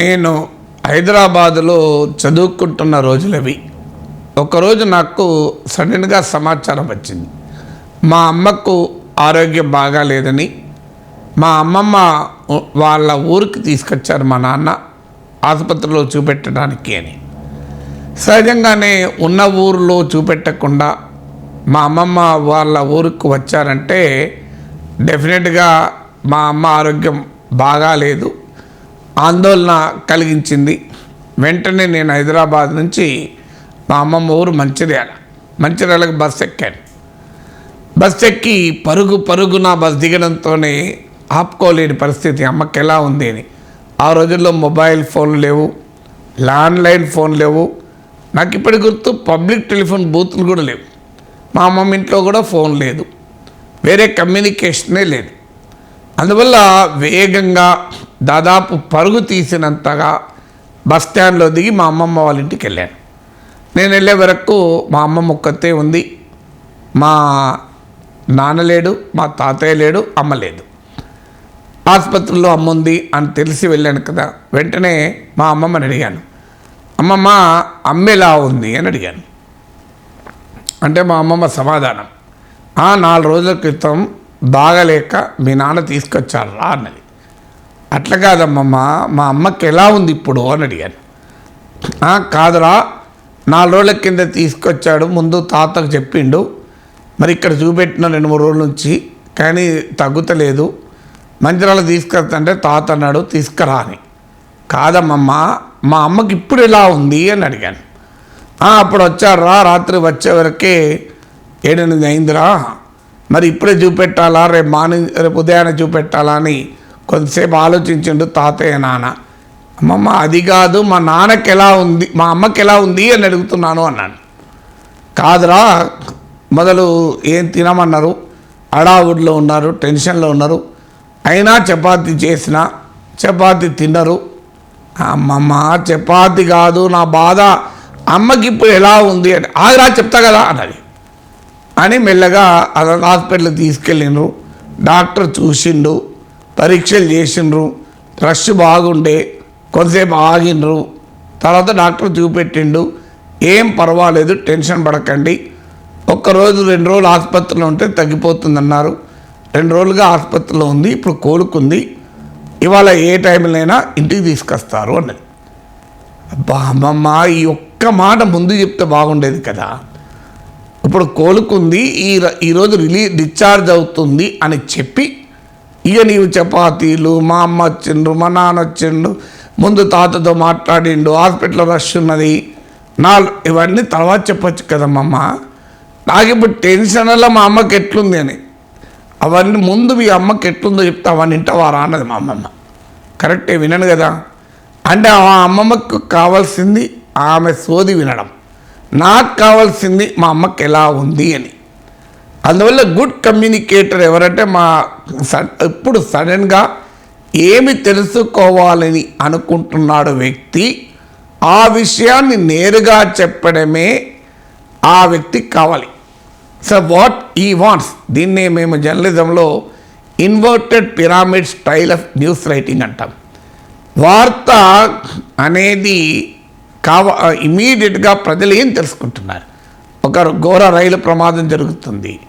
నేను హైదరాబాదులో చదువుకుంటున్న రోజులవి. ఒకరోజు నాకు సడన్గా సమాచారం వచ్చింది. మా అమ్మకు ఆరోగ్యం బాగాలేదని మా అమ్మమ్మ వాళ్ళ ఊరికి తీసుకొచ్చారు మా నాన్న ఆసుపత్రిలో చూపెట్టడానికి అని. సహజంగానే ఉన్న ఊరిలో చూపెట్టకుండా మా అమ్మమ్మ వాళ్ళ ఊరికి వచ్చారంటే డెఫినెట్గా మా అమ్మ ఆరోగ్యం బాగాలేదు. ఆందోళన కలిగించింది. వెంటనే నేను హైదరాబాద్ నుంచి మా అమ్మమ్మ ఊరు మంచిర్యాల. మంచిర్యాలకు బస్ ఎక్కాను. బస్ ఎక్కి పరుగు పరుగున బస్ దిగడంతోనే ఆపుకోలేని పరిస్థితి అమ్మకి ఎలా ఉంది అని. ఆ రోజుల్లో మొబైల్ ఫోన్ లేవు ల్యాండ్లైన్ ఫోన్ లేవు నాకు ఇప్పటి గుర్తు పబ్లిక్ టెలిఫోన్ బూత్లు కూడా లేవు. మా అమ్మమ్మ ఇంట్లో కూడా ఫోన్ లేదు. వేరే కమ్యూనికేషనే లేదు. అందువల్ల వేగంగా దాదాపు పరుగు తీసినంతగా బస్ స్టాండ్లో దిగి మా అమ్మమ్మ వాళ్ళ ఇంటికి వెళ్ళాను. నేను వెళ్ళే వరకు మా అమ్మమ్మ ఒక్కతే ఉంది. మా నాన్న లేడు మా తాతయ్య లేడు అమ్మ లేదు. ఆసుపత్రిలో అమ్మ ఉంది అని తెలిసి వెళ్ళాను కదా వెంటనే మా అమ్మమ్మని అడిగాను. అమ్మమ్మ అమ్మేలా ఉంది అని అడిగాను. అంటే మా అమ్మమ్మ సమాధానం "ఆ, నాలుగు రోజుల క్రితం బాగలేక మీ నాన్న తీసుకొచ్చారు రా అన్నది. అట్లా కాదమ్మమ్మ మా అమ్మకి ఎలా ఉంది ఇప్పుడు అని అడిగాను. కాదురా నాలుగు రోజుల కింద తీసుకొచ్చాడు ముందు తాతకు చెప్పిండు మరి ఇక్కడ చూపెట్టిన రెండు మూడు రోజుల నుంచి కానీ తగ్గుతలేదు మంచిరాలు తీసుకొస్తుంటే తాత అన్నాడు తీసుకురా అని. కాదమ్మమ్మ మా అమ్మకి ఇప్పుడు ఎలా ఉంది అని అడిగాను. అప్పుడు వచ్చారా రాత్రి వచ్చే వరకే ఏడెనిమిది అయిందిరా. మరి ఇప్పుడే చూపెట్టాలా? రేపు మార్నింగ్ రేపు ఉదయాన్నే చూపెట్టాలా అని కొంతసేపు ఆలోచించిండు తాతయ్య నాన్న. అమ్మమ్మ అది కాదు మా నాన్నకి ఎలా ఉంది మా అమ్మకి ఎలా ఉంది అని అడుగుతున్నాను అన్నాను కాదురా మొదలు ఏం తినమన్నారు? అడావుడిలో ఉన్నారు టెన్షన్లో ఉన్నారు. అయినా చపాతీ చేసిన చపాతీ తిన్నరు అమ్మమ్మ చపాతీ కాదు నా బాధ. అమ్మకి ఇప్పుడు ఎలా ఉంది అని ఆగిరా చెప్తా కదా అన్నది అని మెల్లగా అదొక హాస్పిటల్కి తీసుకెళ్ళిండ్రు. డాక్టర్ చూసిండు పరీక్షలు చేసిండ్రు రష్ బాగుండే కొంతసేపు ఆగిండ్రు. తర్వాత డాక్టర్ చూపెట్టిండు ఏం పర్వాలేదు టెన్షన్ పడకండి. ఒక్కరోజు రెండు రోజులు ఆసుపత్రిలో ఉంటే తగ్గిపోతుందన్నారు. రెండు రోజులుగా ఆసుపత్రిలో ఉంది ఇప్పుడు కోలుకుంది. ఇవాళ ఏ టైంలోనైనా ఇంటికి తీసుకొస్తారు అన్నది. అబ్బా అమ్మమ్మ ఈ ఒక్క మాట ముందు చెప్తే బాగుండేది కదా. ఇప్పుడు కోలుకుంది ఈ ర- ఈరోజు రిలీ డిశ్చార్జ్ అవుతుంది అని చెప్పి ఇక నీవు చపాతీలు మా అమ్మ వచ్చిండ్రు మా నాన్న వచ్చిండు ముందు తాతతో మాట్లాడిండు హాస్పిటల్ రష్ ఉన్నది. నా ఇవన్నీ తర్వాత చెప్పొచ్చు కదమ్మమ్మ నాకు ఇప్పుడు టెన్షన్ వల్ల మా అమ్మకి ఎట్లుంది అని. అవన్నీ ముందు మీ అమ్మకి ఎట్లుందో చెప్తే అవన్నీ ఇంటవారా అన్నది మా అమ్మమ్మ. కరెక్టే వినను కదా. అంటే ఆ అమ్మమ్మకు కావాల్సింది ఆమె సోది వినడం. నాకు కావాల్సింది మా అమ్మకి ఎలా ఉంది అని. అందువల్ల గుడ్ కమ్యూనికేటర్ ఎవరంటే మా ఇప్పుడు సడన్గా ఏమి తెలుసుకోవాలని అనుకుంటున్నాడు వ్యక్తి ఆ విషయాన్ని నేరుగా చెప్పడమే ఆ వ్యక్తికి కావాలి. సో వాట్ ఈ వాంట్స్ దీన్నే మేము జర్నలిజంలో inverted pyramid style of news writing అంటాం. వార్త అనేది కావ ఇమీడియట్గా ప్రజలు ఏం తెలుసుకుంటున్నారు? ఒక ఘోర రైలు ప్రమాదం జరుగుతుంది.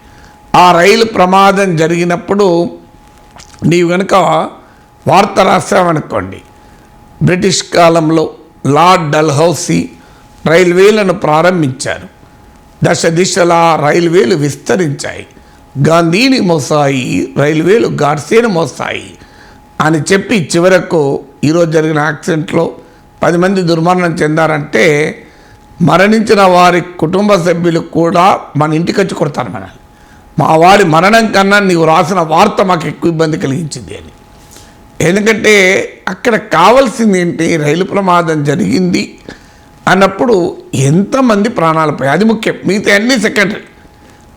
ఆ రైలు ప్రమాదం జరిగినప్పుడు నీవు కనుక వార్త రాసావనుకోండి బ్రిటిష్ కాలంలో లార్డ్ డల్హౌసీ రైల్వేలను ప్రారంభించారు. దశ దిశలా రైల్వేలు విస్తరించాయి. గాంధీని మోసాయి రైల్వేలు గాడ్సేను మోసాయి అని చెప్పి చివరకు ఈరోజు జరిగిన యాక్సిడెంట్లో పది మంది దుర్మరణం చెందారంటే మరణించిన వారి కుటుంబ సభ్యులు కూడా మన ఇంటికి వచ్చి కొడతారు మనల్ని. మా వారి మరణం కన్నా నీవు రాసిన వార్త మాకు ఎక్కువ ఇబ్బంది కలిగించింది అని. ఎందుకంటే అక్కడ కావాల్సింది ఏంటి? రైలు ప్రమాదం జరిగింది అన్నప్పుడు ఎంతమంది ప్రాణాలు పోయాయి? అది ముఖ్యం. మిగతా అన్ని సెకండరీ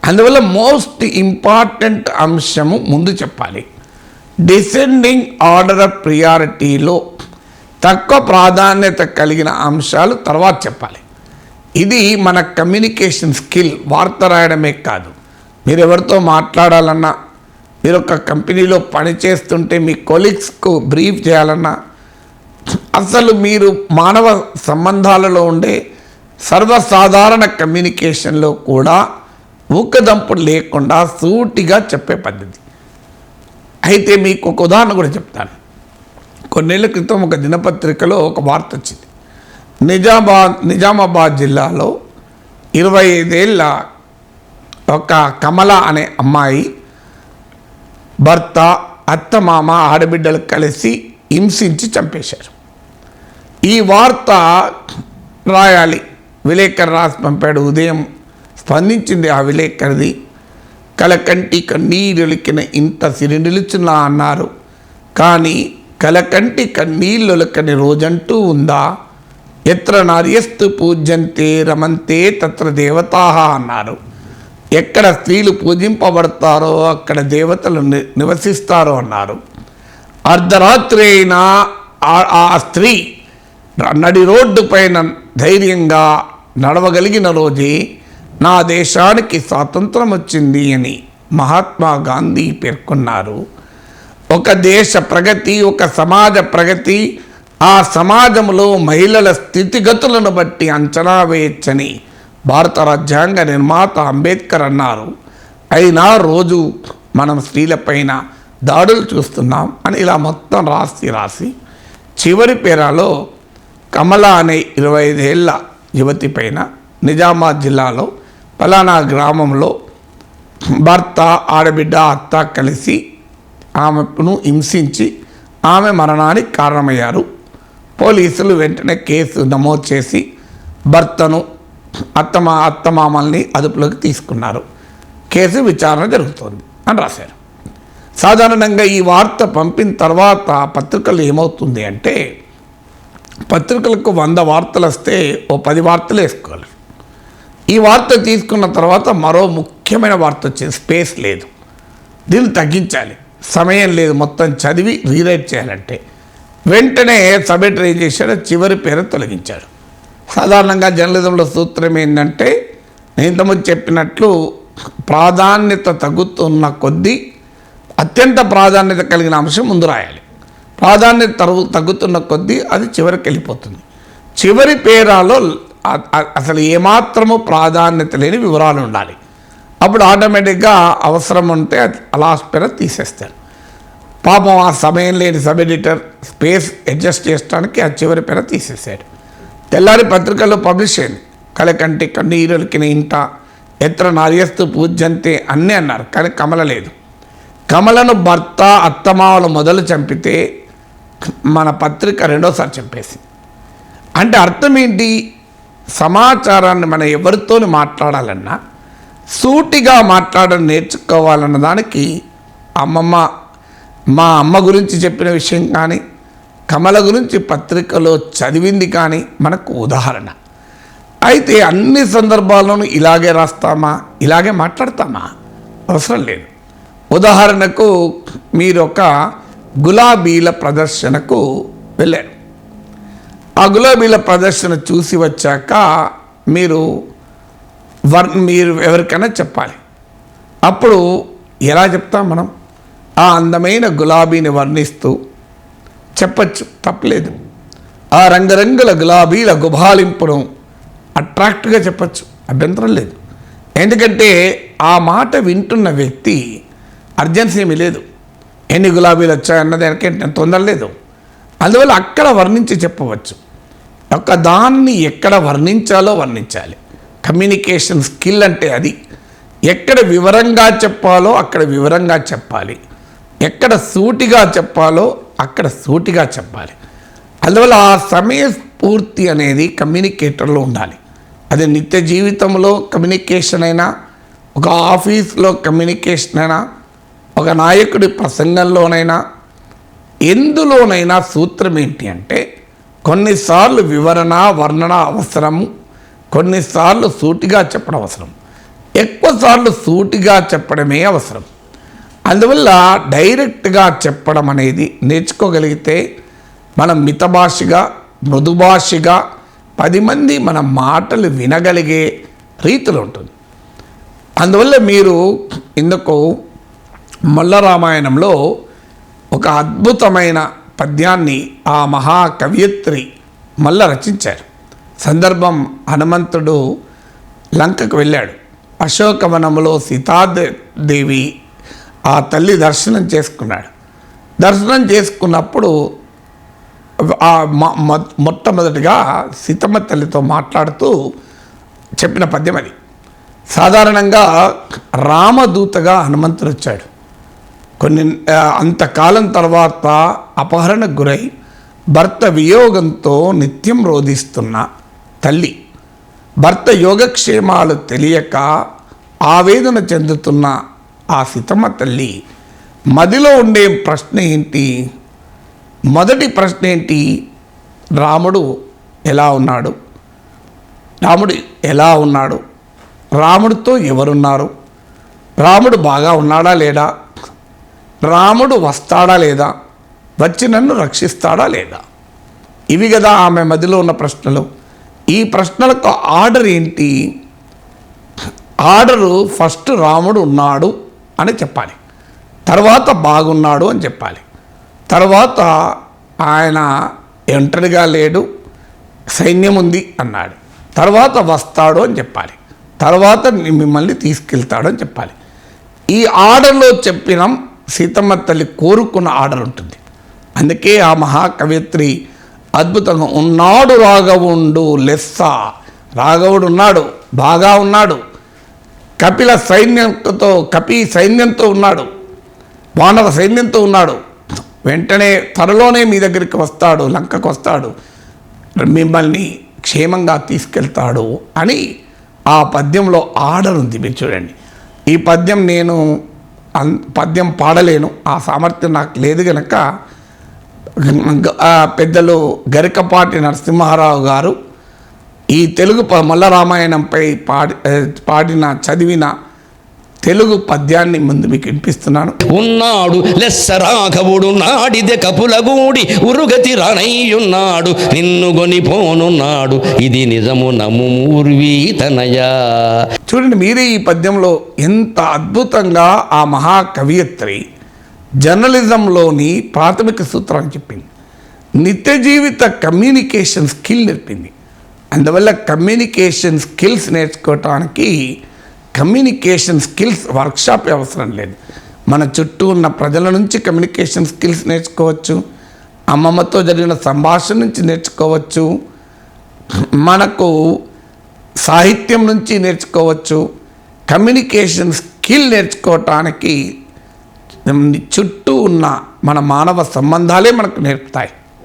అందువల్ల మోస్ట్ ఇంపార్టెంట్ అంశము ముందు చెప్పాలి. డిసెండింగ్ ఆర్డర్ ఆఫ్ ప్రియారిటీలో తక్కువ ప్రాధాన్యత కలిగిన అంశాలు తర్వాత చెప్పాలి. ఇది మన కమ్యూనికేషన్ స్కిల్ వార్త రాయడమే కాదు. మీరు ఎవరితో మాట్లాడాలన్నా మీరు ఒక కంపెనీలో పని చేస్తుంటే మీ కొలీగ్స్కు బ్రీఫ్ చేయాలన్నా అసలు మీరు మానవ సంబంధాలలో ఉండే సర్వసాధారణ కమ్యూనికేషన్లో కూడా ఊకదంపుడు లేకుండా సూటిగా చెప్పే పద్ధతి. అయితే మీకు ఒక ఉదాహరణ కూడా చెప్తాను. కొన్నేళ్ళ క్రితం ఒక దినపత్రికలో ఒక వార్త వచ్చింది. నిజామాబాద్ నిజామాబాద్ జిల్లాలో ఇరవై ఐదేళ్ళ ఒక కమల అనే అమ్మాయి భర్త అత్తమామ ఆడబిడ్డలు కలిసి హింసించి చంపేశారు. ఈ వార్త రాయాలి. విలేకరు రాసి పంపాడు. ఉదయం స్పందించింది ఆ విలేకరిది. కలకంటి కన్నీరులికిన ఇంత సిరినిలుచున్నా అన్నారు. కానీ కలకంటి కన్నీళ్ళొలకని రోజంటూ ఉందా? ఎత్ర నార్యస్తు పూజ్యంతే రమంతే తత్ర దేవతా అన్నారు. ఎక్కడ స్త్రీలు పూజింపబడతారో అక్కడ దేవతలు ని- నివసిస్తారో అన్నారు. అర్ధరాత్రి అయినా ఆ- ఆ స్త్రీ నడి రోడ్డు పైన ధైర్యంగా నడవగలిగిన రోజే నా దేశానికి స్వాతంత్రం వచ్చింది అని మహాత్మా గాంధీ పేర్కొన్నారు. ఒక దేశ ప్రగతి ఒక సమాజ ప్రగతి ఆ సమాజంలో మహిళల స్థితిగతులను బట్టి అంచనా వేయచ్చని భారత రాజ్యాంగ నిర్మాత అంబేద్కర్ అన్నారు. అయినా రోజు మనం స్త్రీలపైన దాడులు చూస్తున్నాం అని ఇలా మొత్తం రాసి రాసి చివరి పేరాలో కమల అనే ఇరవై ఐదేళ్ళ యువతి పైన నిజామాబాద్ జిల్లాలో ఫలానా గ్రామంలో భర్త ఆడబిడ్డ అత్త కలిసి ఆమెను హింసించి ఆమె మరణానికి కారణమయ్యారు. పోలీసులు వెంటనే కేసు నమోదు చేసి భర్తను అత్తమా అత్తమామల్ని అదుపులోకి తీసుకున్నారు. కేసు విచారణ జరుగుతోంది అని రాశారు. సాధారణంగా ఈ వార్త పంపిన తర్వాత పత్రికలు ఏమవుతుంది అంటే పత్రికలకు వంద వార్తలు వస్తే ఓ పది వార్తలు వేసుకోవాలి. ఈ వార్త తీసుకున్న తర్వాత మరో ముఖ్యమైన వార్త వచ్చింది స్పేస్ లేదు. దీన్ని తగ్గించాలి. సమయం లేదు మొత్తం చదివి రీరైట్ చేయాలంటే. వెంటనే సబ్మిటర్ ఏం చేశాడు చివరి పేరు తొలగించాడు. సాధారణంగా జర్నలిజంలో సూత్రం ఏంటంటే నేను ఇంతకుముందు చెప్పినట్లు ప్రాధాన్యత తగ్గుతున్న కొద్దీ అత్యంత ప్రాధాన్యత కలిగిన అంశం ముందు రాయాలి. ప్రాధాన్యత తరుగు తగ్గుతున్న కొద్దీ అది చివరికి వెళ్ళిపోతుంది. చివరి పేరాలో అసలు ఏమాత్రము ప్రాధాన్యత లేని వివరాలు ఉండాలి. అప్పుడు ఆటోమేటిక్గా అవసరం ఉంటే అది అలా పేర తీసేస్తారు పాపం ఆ సమయం లేని సబ్ ఎడిటర్ స్పేస్ అడ్జస్ట్ చేయడానికి ఆ చివరి పేర తీసేసాడు తెల్లారి పత్రికల్లో పబ్లిష్ అయింది. కలకంటి కన్నీరులకిన ఇంట ఎత్ర నార్యస్తు పూజ్యంతే అన్నీ అన్నారు కానీ కమల లేదు. కమలను భర్త అత్తమావలు మొదలు చంపితే మన పత్రిక రెండోసారి చంపేసి అంటే అర్థం ఏంటి? సమాచారాన్ని మనం ఎవరితోని మాట్లాడాలన్నా సూటిగా మాట్లాడడం నేర్చుకోవాలన్న దానికి అమ్మమ్మ మా అమ్మ గురించి చెప్పిన విషయం కానీ కమల గురించి పత్రికలో చదివింది కానీ మనకు ఉదాహరణ. అయితే అన్ని సందర్భాల్లోనూ ఇలాగే రాస్తామా? ఇలాగే మాట్లాడతామా? అవసరం లేదు. ఉదాహరణకు మీరు ఒక గులాబీల ప్రదర్శనకు వెళ్ళారు. ఆ గులాబీల ప్రదర్శన చూసి వచ్చాక మీరు వర్ మీరు ఎవరికైనా చెప్పాలి. అప్పుడు ఎలా చెప్తాం మనం? ఆ అందమైన గులాబీని వర్ణిస్తూ చెప్పచ్చు తప్పలేదు. ఆ రంగురంగుల గులాబీల గుబాలింపును అట్రాక్ట్గా చెప్పచ్చు అభ్యంతరం లేదు. ఎందుకంటే ఆ మాట వింటున్న వ్యక్తి అర్జెన్సీ ఏమీ లేదు. ఎన్ని గులాబీలు వచ్చాయన్న దానికి తొందర లేదు. అందువల్ల అక్కడ వర్ణించి చెప్పవచ్చు. ఒక దాన్ని ఎక్కడ వర్ణించాలో వర్ణించాలి. కమ్యూనికేషన్ స్కిల్ అంటే అది. ఎక్కడ వివరంగా చెప్పాలో అక్కడ వివరంగా చెప్పాలి. ఎక్కడ సూటిగా చెప్పాలో అక్కడ సూటిగా చెప్పాలి. అందువల్ల ఆ సమయ స్ఫూర్తి అనేది కమ్యూనికేటర్లో ఉండాలి. అది నిత్య జీవితంలో కమ్యూనికేషన్ అయినా ఒక ఆఫీస్లో కమ్యూనికేషన్ అయినా ఒక నాయకుడి ప్రసంగంలోనైనా ఎందులోనైనా సూత్రం ఏంటి అంటే కొన్నిసార్లు వివరణ వర్ణన అవసరము కొన్నిసార్లు సూటిగా చెప్పడం అవసరం. ఎక్కువసార్లు సూటిగా చెప్పడమే అవసరం. అందువల్ల డైరెక్ట్గా చెప్పడం అనేది నేర్చుకోగలిగితే మనం మితభాషగా మృదుభాషగా పది మంది మన మాటలు వినగలిగే రీతిలో ఉంటుంది. అందువల్ల మీరు ఇందుకు మల్ల రామాయణంలో ఒక అద్భుతమైన పద్యాన్ని ఆ మహా మల్ల రచించారు. సందర్భం హనుమంతుడు లంకకు వెళ్ళాడు. అశోకవనంలో సీతాదేవి ఆ తల్లి దర్శనం చేసుకున్నాడు. దర్శనం చేసుకున్నప్పుడు ఆ మొట్టమొదటిగా సీతమ్మ తల్లితో మాట్లాడుతూ చెప్పిన పద్యం అది. సాధారణంగా రామదూతగా హనుమంతుడు వచ్చాడు. కొన్ని అంతకాలం తర్వాత అపహరణకు గురై భర్త వియోగంతో నిత్యం రోధిస్తున్న తల్లి. భర్త యోగక్షేమాలు తెలియక ఆవేదన చెందుతున్న ఆ సీతమ్మ తల్లి. మదిలో ఉండే ప్రశ్న ఏంటి? మొదటి ప్రశ్న ఏంటి? రాముడు ఎలా ఉన్నాడు? రాముడు ఎలా ఉన్నాడు? రాముడితో ఎవరున్నారు? రాముడు బాగా ఉన్నాడా లేడా రాముడు వస్తాడా లేదా? వచ్చి నన్ను రక్షిస్తాడా లేదా? ఇవి కదా ఆమె మదిలో ఉన్న ప్రశ్నలు. ఈ ప్రశ్నలకు ఆర్డర్ ఏంటి? ఆర్డరు ఫస్ట్ రాముడు ఉన్నాడు అని చెప్పాలి. తర్వాత బాగున్నాడు అని చెప్పాలి. తర్వాత ఆయన ఒంటరిగా లేడు సైన్యం ఉంది అన్నాడు. తర్వాత వస్తాడు అని చెప్పాలి. తర్వాత మిమ్మల్ని తీసుకెళ్తాడు అని చెప్పాలి. ఈ ఆర్డర్లో చెప్పిన సీతమ్మ తల్లి కోరుకున్న ఆర్డర్ ఉంటుంది అందుకే ఆ మహాకవిత్రి అద్భుతంగా ఉన్నాడు రాఘవుండు లెస్స. రాఘవుడు ఉన్నాడు బాగా ఉన్నాడు. కపిల సైన్యంతో కపి సైన్యంతో ఉన్నాడు. వానర సైన్యంతో ఉన్నాడు. వెంటనే త్వరలోనే మీ దగ్గరికి వస్తాడు లంకకు వస్తాడు. మిమ్మల్ని క్షేమంగా తీసుకెళ్తాడు అని ఆ పద్యంలో ఆర్డర్ ఉంది. మీరు చూడండి. ఈ పద్యం నేను అన్- పద్యం పాడలేను. ఆ సామర్థ్యం నాకు లేదు కనుక పెద్దలు గరికపాటి నరసింహారావు గారు ఈ తెలుగు ప- మల్ల రామాయణంపై పాడి పాడిన చదివిన తెలుగు పద్యాన్ని ముందు మీకు వినిపిస్తున్నాను. ఉన్నాడు లెస్స రాఘవుడు నాడిదె కపులగూడి ఉరుగతి రానయ్యున్నాడు నిన్ను గొనిపోనున్నాడు ఇది నిజము నమ్ము మూర్వీ తనయా. చూడండి మీరే ఈ పద్యంలో ఎంత అద్భుతంగా ఆ మహాకవియత్రి జర్నలిజంలోని ప్రాథమిక సూత్రాన్ని చెప్పింది. నిత్య జీవిత కమ్యూనికేషన్ స్కిల్ నేర్పింది. అందువల్ల కమ్యూనికేషన్ స్కిల్స్ నేర్చుకోవటానికి కమ్యూనికేషన్ స్కిల్స్ వర్క్షాప్ అవసరం లేదు. మన చుట్టూ ఉన్న ప్రజల నుంచి కమ్యూనికేషన్ స్కిల్స్ నేర్చుకోవచ్చు. అమ్మమ్మతో జరిగిన సంభాషణ నుంచి నేర్చుకోవచ్చు. మనకు సాహిత్యం నుంచి నేర్చుకోవచ్చు. కమ్యూనికేషన్ స్కిల్ నేర్చుకోవటానికి చుట్టూ ఉన్న మన మానవ సంబంధాలే మనకు నేర్పుతాయి.